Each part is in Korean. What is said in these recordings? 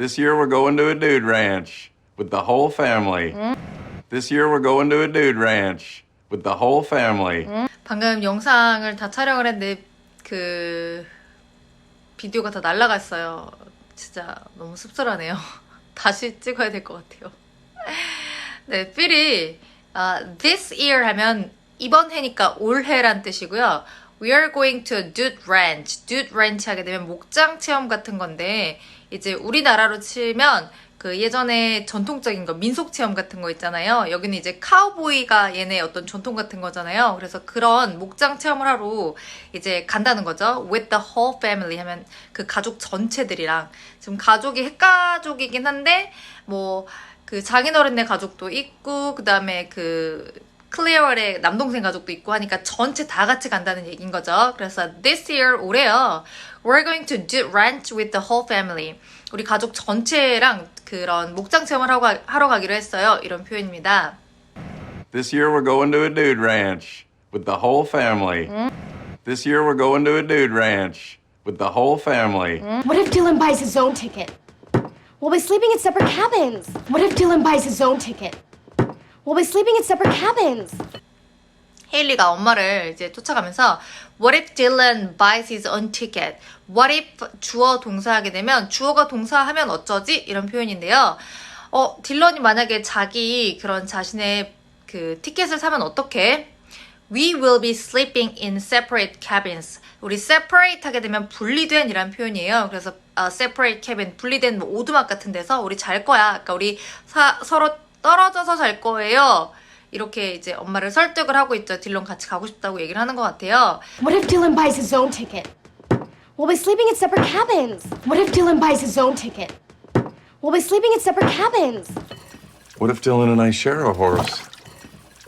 This year we're going to a dude ranch with the whole family. This year we're going to a dude ranch with the whole family. 방금 영상을 다 촬영을 했는데 그 비디오가 다 날라갔어요. 진짜 너무 씁쓸하네요. 다시 찍어야 될 것 같아요. 네, 필이 아, this year 하면 이번 해니까 올해란 뜻이고요. We are going to dude ranch. dude ranch 하게 되면 목장 체험 같은 건데 이제 우리나라로 치면 그 예전에 전통적인 거 민속 체험 같은 거 있잖아요. 여기는 이제 카우보이가 얘네 어떤 전통 같은 거잖아요. 그래서 그런 목장 체험을 하러 이제 간다는 거죠. With the whole family 하면 그 가족 전체들이랑 지금 가족이 핵가족이긴 한데 뭐 그 장인어른네 가족도 있고 그다음에 그 클리어의 남동생 가족도 있고 하니까 전체 다 같이 간다는 얘기인 거죠. 그래서 this year 올해요. We're going to do ranch with the whole family. 우리 가족 전체랑 그런 목장 체험을 하고 가- 하러 가기로 했어요. 이런 표현입니다. This year we're going to a dude ranch with the whole family. This year we're going to a dude ranch with the whole family. What if Dylan buys his own ticket? We'll be sleeping in separate cabins. What if Dylan buys his own ticket? We'll be sleeping in separate cabins. 헤일리가 엄마를 이제 쫓아가면서 What if Dylan buys his own ticket? What if 주어 동사하게 되면 주어가 동사하면 어쩌지? 이런 표현인데요. 어, 딜런이 만약에 자기 그런 자신의 그 티켓을 사면 어떻게? We will be sleeping in separate cabins. 우리 separate 하게 되면 분리된 이란 표현이에요. 그래서 어, separate cabin, 분리된 뭐 오두막 같은 데서 우리 잘 거야. 그러니까 우리 사- 서로 떨어져서 잘 거예요. 이렇게 이제 엄마를 설득을 하고 있죠. 딜런 같이 가고 싶다고 얘기를 하는 것 같아요. What if Dylan buys his own ticket? We'll be sleeping in separate cabins. What if Dylan buys his own ticket? We'll be sleeping in separate cabins. What if Dylan and I share a horse?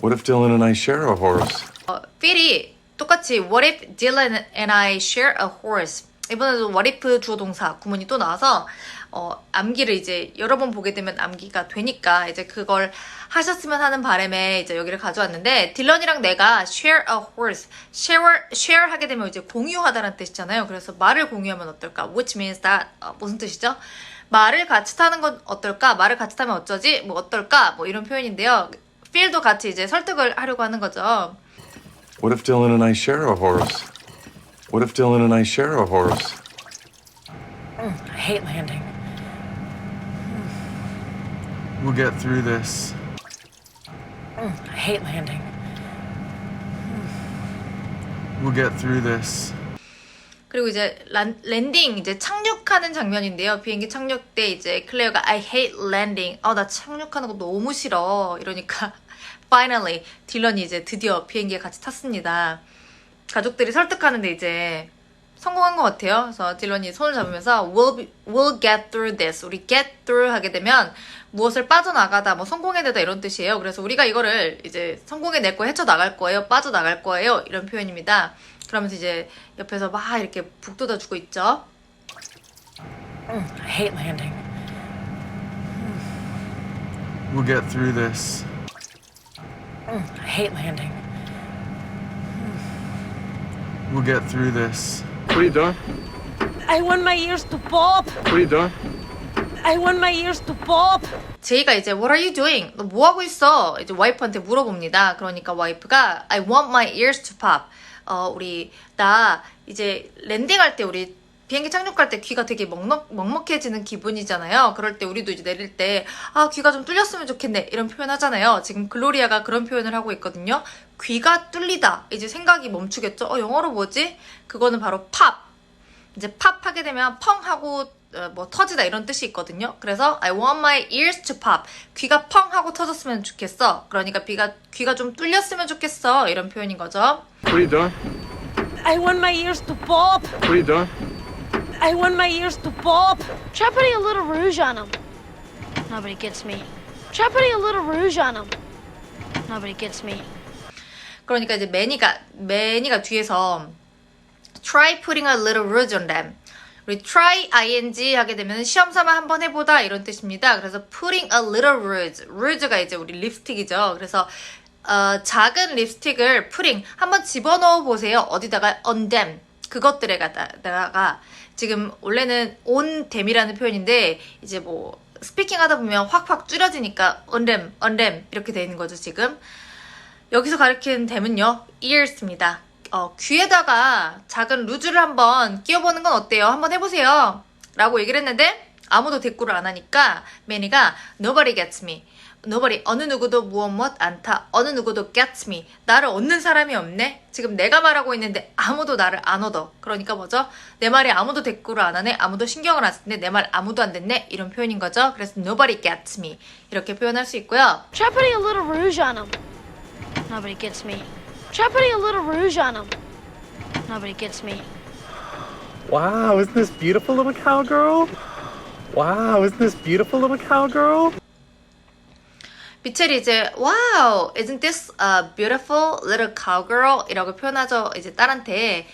What if Dylan and I share a horse? 어, 필이 똑같이 What if Dylan and I share a horse? 이번에도 if 주어 동사 구문이 또 나와서 어, 암기를 이제 여러 번 보게 되면 암기가 되니까 이제 그걸 하셨으면 하는 바람에 이제 여기를 가져왔는데 딜런이랑 내가 share a horse, share share 하게 되면 이제 공유하다는 뜻이잖아요. 그래서 말을 공유하면 어떨까? Which means that 어, 무슨 뜻이죠? 말을 같이 타는 건 어떨까? 말을 같이 타면 어쩌지? 뭐 어떨까? 뭐 이런 표현인데요. 필도 같이 이제 설득을 하려고 하는 거죠. What if Dylan and I share a horse? What if Dylan and I share a horse? I hate landing. We'll get through this. I hate landing. We'll get through this. 그리고 이제 란, 랜딩 이제 착륙하는 장면인데요. 비행기 착륙 때 이제 클레어가 I hate landing. 아 나 착륙하는 거 너무 싫어. 이러니까 finally 딜런이 이제 드디어 비행기에 같이 탔습니다. 가족들이 설득하는데 이제 성공한 것 같아요. 그래서 딜런이 손을 잡으면서 we'll, be- we'll get through this. 우리 get through 하게 되면 무엇을 빠져나가다, 뭐 성공해내다 이런 뜻이에요. 그래서 우리가 이거를 이제 성공해낼 거 헤쳐나갈 거예요. 빠져나갈 거예요. 이런 표현입니다. 그러면서 이제 옆에서 막 이렇게 북돋아주고 있죠. I hate landing. We'll get through this. I hate landing. We'll get through this. What are you doing? I want my ears to pop. What are you doing? I want my ears to pop. 제이가 이제 What are you doing? 너 뭐 하고 있어? 이제 와이프한테 물어봅니다. 그러니까 와이프가 I want my ears to pop. 어 우리 나 이제 랜딩할 때 우리 비행기 착륙할 때 귀가 되게 먹먹, 먹먹해지는 기분이잖아요. 그럴 때 우리도 이제 내릴 때, 아, 귀가 좀 뚫렸으면 좋겠네. 이런 표현 하잖아요. 지금 글로리아가 그런 표현을 하고 있거든요. 귀가 뚫리다. 이제 생각이 멈추겠죠? 어, 영어로 뭐지? 그거는 바로 팝. 이제 팝 하게 되면 펑 하고 어, 뭐 터지다 이런 뜻이 있거든요. 그래서 I want my ears to pop. 귀가 펑 하고 터졌으면 좋겠어. 그러니까 귀가 귀가 좀 뚫렸으면 좋겠어. 이런 표현인 거죠. What are you doing? I want my ears to pop. What are you doing? I want my ears to pop. Try putting a little rouge on him. Nobody gets me. Try putting a little rouge on him. Nobody gets me. 그러니까 이제 매니가 매니가 뒤에서 try putting a little rouge on them. 우리 try ing 하게 되면 시험 삼아 한번 해보다 이런 뜻입니다. 그래서 putting a little rouge, rouge가 이제 우리 립스틱이죠. 그래서 어, 작은 립스틱을 putting 한번 집어넣어 보세요. 어디다가 on them 그것들에 가다가 지금 원래는 온 댐이라는 표현인데 이제 뭐 스피킹 하다 보면 확확 줄여지니까 언렘 언렘 이렇게 되는 거죠 지금. 여기서 가르키는 댐은요 ears입니다. 어, 귀에다가 작은 루즈를 한번 끼워보는 건 어때요? 한번 해보세요. 라고 얘기를 했는데 아무도 대꾸를 안 하니까 매니가 nobody gets me. nobody 어느 누구도 무엇 못 안타 어느 누구도 gets me 나를 얻는 사람이 없네 지금 내가 말하고 있는데 아무도 나를 안 얻어 그러니까 뭐죠 내 말에 아무도 대꾸를 안 하네 아무도 신경을 안 쓰네 내 말 아무도 안 듣네 이런 표현인 거죠 그래서 nobody gets me 이렇게 표현할 수 있고요 Try putting a little rouge on him Nobody gets me Try putting a little rouge on him Nobody gets me Wow isn't this beautiful little cowgirl Wow, isn't this beautiful little cowgirl? 미첼이 이제 Wow, isn't this a beautiful little cowgirl? 이라고 표현하죠. 이제 딸한테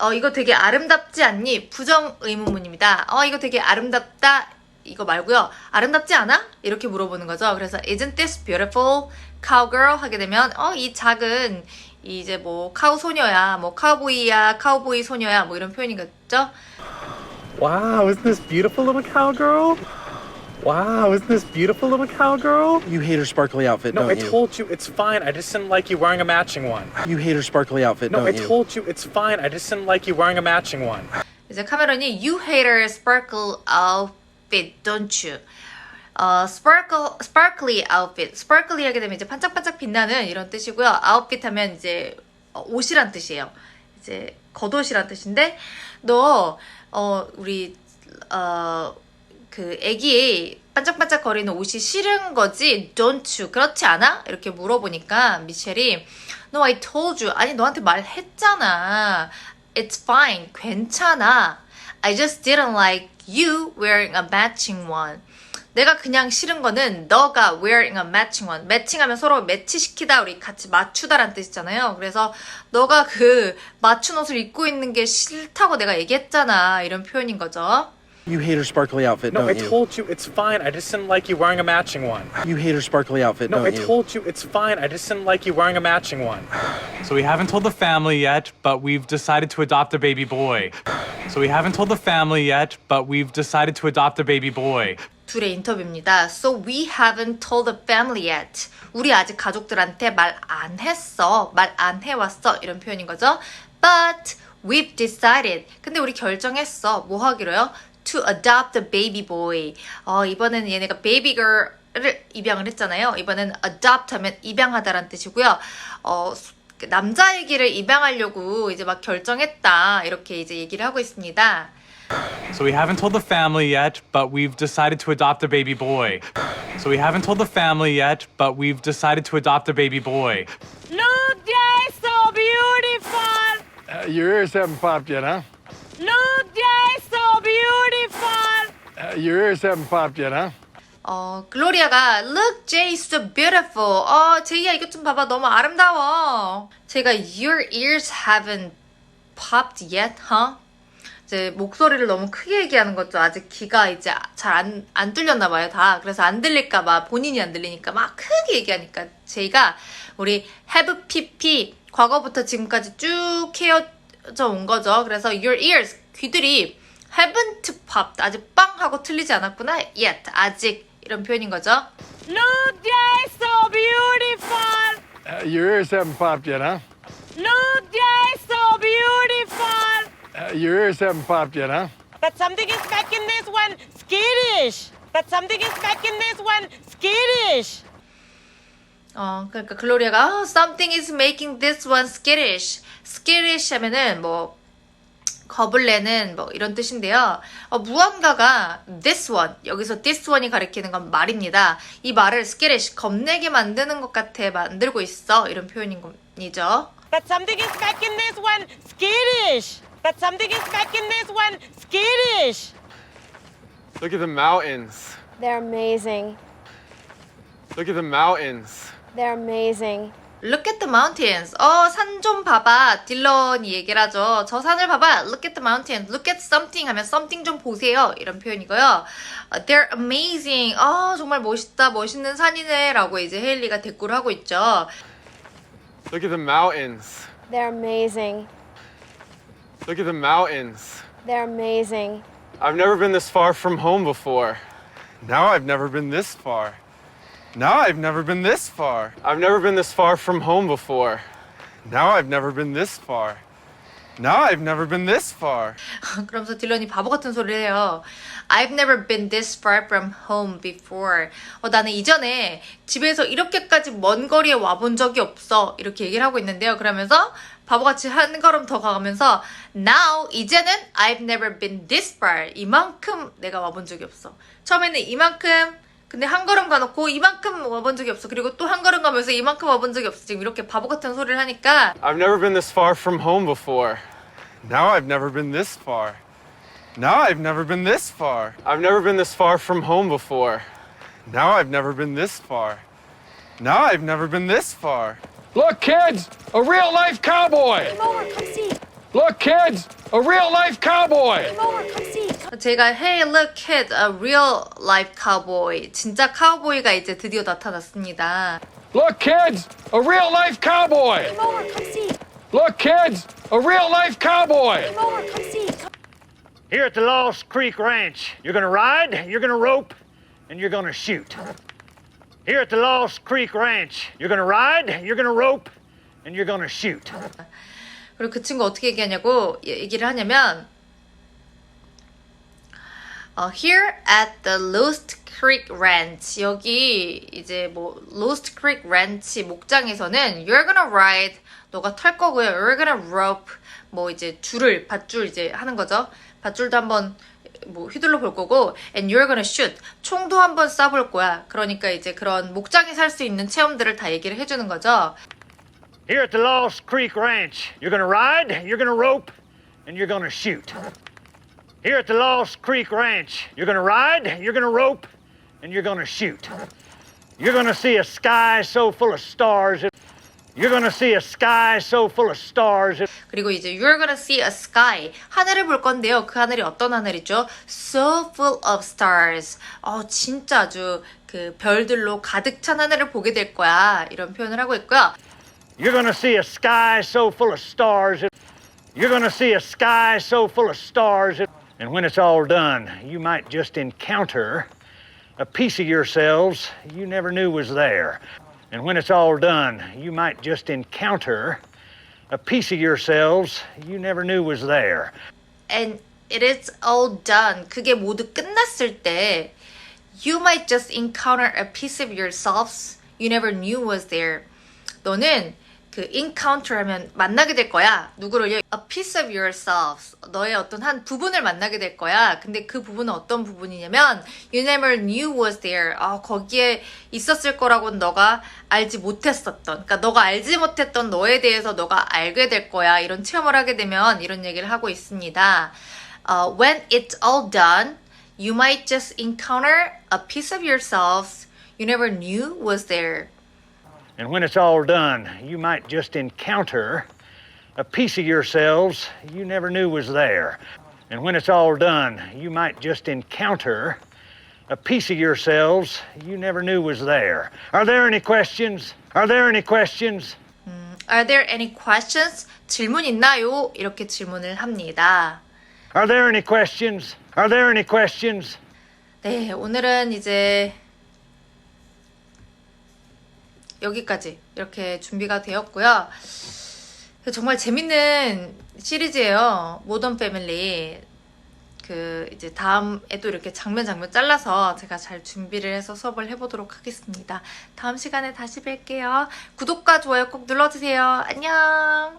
어 이거 되게 아름답지 않니? 부정 의문문입니다. 어 이거 되게 아름답다. 이거 말고요. 아름답지 않아? 이렇게 물어보는 거죠. 그래서 isn't this beautiful cowgirl 하게 되면 어 이 작은 이제 뭐 카우 소녀야, 뭐 카우보이야, 카우보이 소녀야 뭐 이런 표현이겠죠. Wow, isn't this beautiful little cowgirl? Wow, isn't this beautiful little cowgirl? You hate her sparkly outfit, no, I you? told you it's fine. I just didn't like you wearing a matching one. You hate her sparkly outfit, no, I you? told you it's fine. I just didn't like you wearing a matching one. 이제 카메론이 you hate her sparkle outfit, don't you? 어, sparkle, sparkly outfit. sparkly 하게 되면 이제 반짝반짝 빛나는 이런 뜻이고요. outfit 하면 이제 옷이란 뜻이에요. 이제 겉옷이란 뜻인데 너 어 우리 어 그 애기 반짝반짝 거리는 옷이 싫은 거지? Don't you? 그렇지 않아? 이렇게 물어보니까 미셸이 No, I told you. 아니 너한테 말했잖아. It's fine. 괜찮아. I just didn't like you wearing a matching one. 내가 그냥 싫은 거는 너가 wearing a matching one. 매칭하면 서로 매치시키다, 우리 같이 맞추다란 뜻이잖아요. 그래서 너가 그 맞춘 옷을 입고 있는 게 싫다고 내가 얘기했잖아. 이런 표현인 거죠. You hate her sparkly outfit, No, don't I told you it's fine. I just didn't like you wearing a matching one. You hate her sparkly outfit, No, I don't you? told you it's fine. I just didn't like you wearing a matching one. So we haven't told the family yet, but we've decided to adopt a baby boy. So we haven't told the family yet, but we've decided to adopt a baby boy. 둘의 인터뷰입니다. So we haven't told the family yet. 우리 아직 가족들한테 말 안 했어. 말 안 해왔어. 이런 표현인 거죠. But we've decided. 근데 우리 결정했어. 뭐 하기로요? To adopt a baby boy. 어, 이번에는 얘네가 baby girl 를 입양을 했잖아요. 이번엔 adopt 하면 입양하다란 뜻이고요. 어, 남자 얘기를 입양하려고 이제 막 결정했다 이렇게 이제 얘기를 하고 있습니다. So we haven't told the family yet, but we've decided to adopt a baby boy. So we haven't told the family yet, but we've decided to adopt a baby boy. Look, Jay, so beautiful. Uh, your ears haven't popped yet, huh? Look, Jay, so beautiful. Uh, your ears haven't popped yet, huh? 어, 글로리아가 Look, Jay, so beautiful. 어, 제이야 이것 좀 봐봐. 너무 아름다워. 제가 Your ears haven't popped yet, huh? 이제 목소리를 너무 크게 얘기하는 것도 아직 귀가 이제 잘 안 안 뚫렸나 봐요 다 그래서 안 들릴까 봐 본인이 안 들리니까 막 크게 얘기하니까 제가 우리 have pp 과거부터 지금까지 쭉 헤어져 온 거죠 그래서 your ears 귀들이 haven't popped 아직 빵 하고 틀리지 않았구나 yet 아직 이런 표현인 거죠. Look, they're so beautiful. Uh, your ears haven't popped yet, huh? Look, they're so beautiful. Uh, your ears haven't popped yet, huh? But something is making this one, skittish. But something is making this one, skittish. 어, 그러니까 글로리아가 oh, something is making this one skittish. skittish 하면은 뭐 겁을 내는 뭐 이런 뜻인데요. 어, 무언가가 this one 여기서 this one이 가리키는 건 말입니다. 이 말을 스케레시 겁내게 만드는 것 같아 만들고 있어 이런 표현이죠. That something is back in this one, skittish. That something is back in this one, skittish. Look at the mountains. They're amazing. Look at the mountains. They're amazing. 어, 산 좀 봐봐. 딜런이 얘기를 하죠. 저 산을 봐봐. Look at the mountains. Look at something 하면 something 좀 보세요. 이런 표현이고요. 어, They're amazing. 아, 정말 멋있다. 멋있는 산이네. 라고 이제 헤일리가 댓글을 하고 있죠. Look at the mountains. They're amazing. Look at the mountains. They're amazing. I've never been this far from home before. Now I've never been this far. Now I've never been this far. I've never been this far from home before. Now I've never been this far. Now I've never been this far. 그러면서 딜런이 바보 같은 소리를 해요. I've never been this far from home before. 어, 나는 이전에 집에서 이렇게까지 먼 거리에 와본 적이 없어. 이렇게 얘기를 하고 있는데요. 그러면서 바보같이 한 걸음 더 가면서 now 이제는 I've never been this far. 이만큼 내가 와본 적이 없어. 처음에는 이만큼 근데 한 걸음 가놓고 이만큼 와본 적이 없어. 그리고 또 한 걸음 가면서 이만큼 와본 적이 없어. 지금 이렇게 바보 같은 소리를 하니까 I've never been this far from home before. Now I've never been this far. Now I've never been this far. I've never been this far from home before. Now I've never been this far. Now I've never been this far. Look, kids, a real life cowboy. Come over, come see. Look, kids, a real life cowboy. Come over, come see. 제가 Hey look kid, a real life cowboy. 진짜 카우보이가 이제 드디어 나타났습니다. Look, kids, a real life cowboy. Come over, come see. Look, kids, a real life cowboy. Come over, come see. Here at the Lost Creek Ranch, you're gonna ride, you're gonna rope, and you're gonna shoot. Here at the Lost Creek Ranch, you're gonna ride, you're gonna rope, and you're gonna shoot. 그리고 그 친구 어떻게 얘기하냐고 얘- 얘기를 하냐면 어, here at the Lost Creek Ranch. 여기 이제 뭐 Lost Creek Ranch 목장에서는 you're gonna ride 너가 탈 거고요. you're gonna rope. 뭐 이제 줄을 밧줄 이제 하는 거죠. 밧줄도 한번 뭐 휘둘러 볼 거고 and you're gonna shoot. 총도 한번 쏴볼 거야. 그러니까 이제 그런 목장에서 할수 있는 체험들을 다 얘기를 해주는 거죠 Here at the Lost Creek Ranch, you're gonna ride, you're gonna rope, and you're gonna shoot. Here at the Lost Creek Ranch, you're gonna ride, you're gonna rope, and you're gonna shoot. You're gonna see a sky so full of stars. it- You're gonna see a sky so full of stars. it- 그리고 이제 you're gonna see a sky 하늘을 볼 건데요. 그 하늘이 어떤 하늘이죠? So full of stars. 어 진짜 아주 그 별들로 가득 찬 하늘을 보게 될 거야. 이런 표현을 하고 있고요. You're gonna see a sky so full of stars. it- You're gonna see a sky so full of stars. it- And when it's all done, you might just encounter a piece of yourselves you never knew was there. And when it's all done, you might just encounter a piece of yourselves you never knew was there. And it is all done. 그게 모두 끝났을 때 you might just encounter a piece of yourselves you never knew was there. 너는 그 encounter 하면 만나게 될 거야. 누구를요? A piece of yourself. 너의 어떤 한 부분을 만나게 될 거야. 근데 그 부분은 어떤 부분이냐면 you never knew was there. 아, 거기에 있었을 거라고는 너가 알지 못했었던. 그러니까 너가 알지 못했던 너에 대해서 너가 알게 될 거야. 이런 체험을 하게 되면 이런 얘기를 하고 있습니다. 어, when it's all done, you might just encounter a piece of yourself you never knew was there. And when it's all done, you might just encounter a piece of yourselves you never knew was there. And when it's all done, you might just encounter a piece of yourselves you never knew was there. Are there any questions? Are there any questions? Are there any questions? 질문 있나요? 이렇게 질문을 합니다. Are there any questions? Are there any questions? 네, 오늘은 이제 여기까지 이렇게 준비가 되었고요. 정말 재밌는 시리즈예요. 모던 패밀리. 그 이제 다음에 도 이렇게 장면 장면 잘라서 제가 잘 준비를 해서 수업을 해보도록 하겠습니다. 다음 시간에 다시 뵐게요. 구독과 좋아요 꼭 눌러주세요. 안녕.